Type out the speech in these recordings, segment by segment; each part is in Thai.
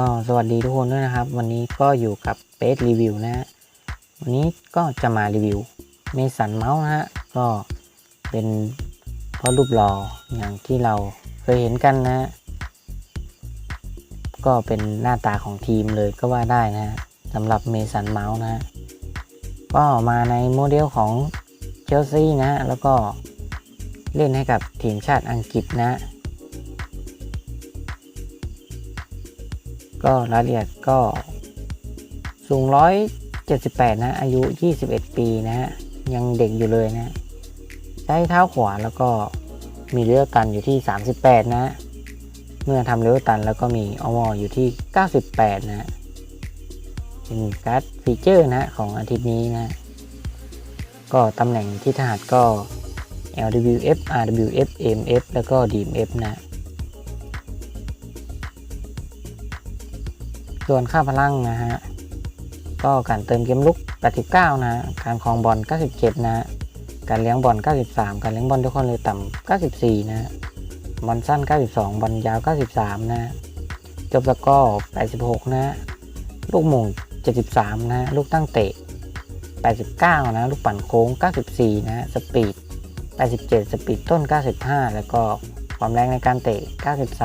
ก็สวัสดีทุกคนด้วยนะครับ วันนี้ก็อยู่กับเ a สรีวิวนะฮะวันนี้ก็จะมารีวิวเมสันเมาส์นะฮะก็เป็นเพ่อรูปหล่ออย่างที่เราเคยเห็นกันนะฮะก็เป็นหน้าตาของทีมเลยก็ว่าได้นะฮะสำหรับเมสันเมาส์นะฮะก็มาในโมเดลของเชลซีนะฮะแล้วก็เล่นให้กับทีมชาติอังกฤษนะ ก็รายละเอียดก็สูง 178 นะ อายุ 21 ปีนะฮะ ยังเด็กอยู่เลยนะ ใช้เท้าขวาแล้วก็มีเลี้ยวตันอยู่ที่ 38 นะ เมื่อทำเลี้ยวตันแล้วก็มีอวอยู่ที่ 98 นะเป็นการ์ดฟีเจอร์นะของอาทิตย์นี้นะ ก็ตำแหน่งที่ถนัดก็ LWF RWF MF แล้วก็ DMF นะ ส่วนค่าพลังนะฮะ ก็การเติมเกมลุก 89 นะ การครองบอล 97 นะ การเลี้ยงบอล 93 การเลี้ยงบอลทุกคนเลยต่ำ 94 นะบอลสั้น 92 บอลยาว 93 นะ จบสกอร์ 86 นะ ลูกหม่ง 73 นะ ลูกตั้งเตะ 89 นะ ลูกปั่นโค้ง 94 นะ สปีด 87 สปีดต้น 95 แล้วก็ความแรงในการเตะ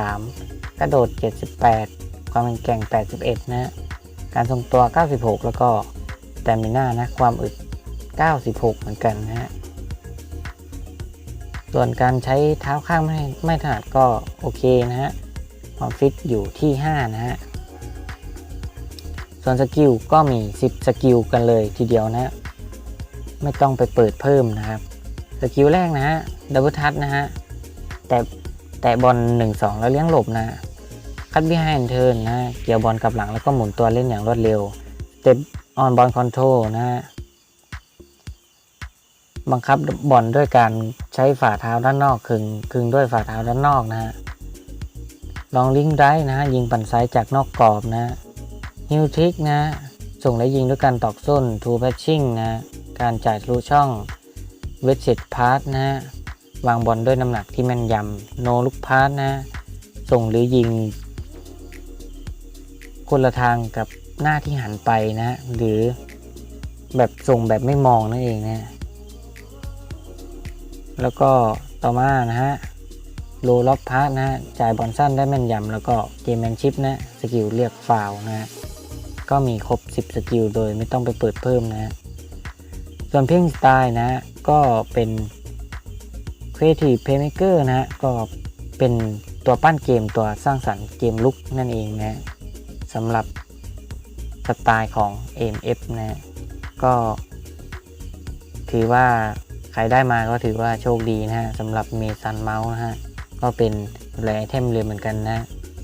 93 กระโดด 78 ความเป็นแกร่ง 81นะการทรงตัว 96 แล้วก็แตมิน่านะ ความอึด 96 เหมือนกันนะฮะ ส่วนการใช้เท้าข้างไม่ไม่ถนัดก็โอเคนะฮะ ความฟิตอยู่ที่ 5 นะฮะ ส่วนสกิลก็มี 10 สกิลกันเลยทีเดียวนะฮะไม่ต้องไปเปิดเพิ่มนะครับ สกิลแรกนะฮะ ดับเบิลทัชนะฮะ แต่แต่บอล1-2 แล้วเลี้ยงหลบนะ คัด behind turn นนะเกี่ยวบอลกับหลังแล้วก็หมุนตัวเล่นอย่างรวดเร็ว step on ball control นะฮะบังคับบอลด้วยการใช้ฝ่าเท้าด้านนอกคึงคึงด้วยฝ่าเท้าด้านนอกนะฮะลองลิงได้นะฮะยิงปั่นซ้ายจากนอกกรอบนะฮิวทิกนะส่งและยิงด้วยการตอกส้นทูแพชชิ่งนะการจ่ายทะลุช่องเวสเซตพาสนะวางบอลด้วยน้ำหนักที่แม่นยำโนลุกพาสนะส่งหรือยิง คนละทางกับหน้าที่หันไปนะ หรือแบบส่งแบบไม่มองนั่นเองนะแล้วก็ต่อมานะฮะโลล็อกพาร์ทนะฮะจ่ายบอลสั้นได้แม่นยำแล้วก็เกมแมนชิพนะสกิลเรียกฟาวนะฮะก็มีครบ 10 สกิลโดยไม่ต้องไปเปิดเพิ่มนะฮะส่วนเพ่งสไตล์นะฮะก็เป็น Creative Playmaker นะฮะก็เป็นตัวปั้นเกมตัวสร้างสรรค์เกมลุกนั่นเองนะ สำหรับสไตล์ของ AMF นะ ก็ ถือว่าใครได้มาก็ถือว่าโชคดีนะฮะสำหรับเมซันเมาส์นะฮะ ก็เป็นแรไอเทมเลยเหมือนกันนะ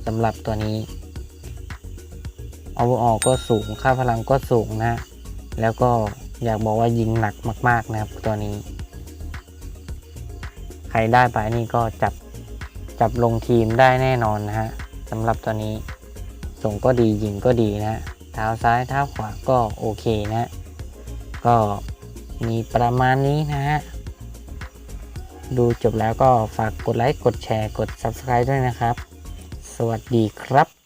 สำหรับตัวนี้อ v e r a l l ก็สูง ค่าพลังก็สูงนะแล้วก็อยากบอกว่ายิงหนักมาก ๆ นะครับตัวนี้ ใครได้ไปนี่ก็จับจับลงทีมได้แน่นอนนะฮะสำหรับตัวนี้ ส่งก็ดียิงก็ดีนะ เท้าซ้ายเท้าขวาก็โอเคนะ ก็มีประมาณนี้นะฮะ ดูจบแล้วก็ฝากกดไลค์ กดแชร์ กด Subscribe ด้วยนะครับ สวัสดีครับ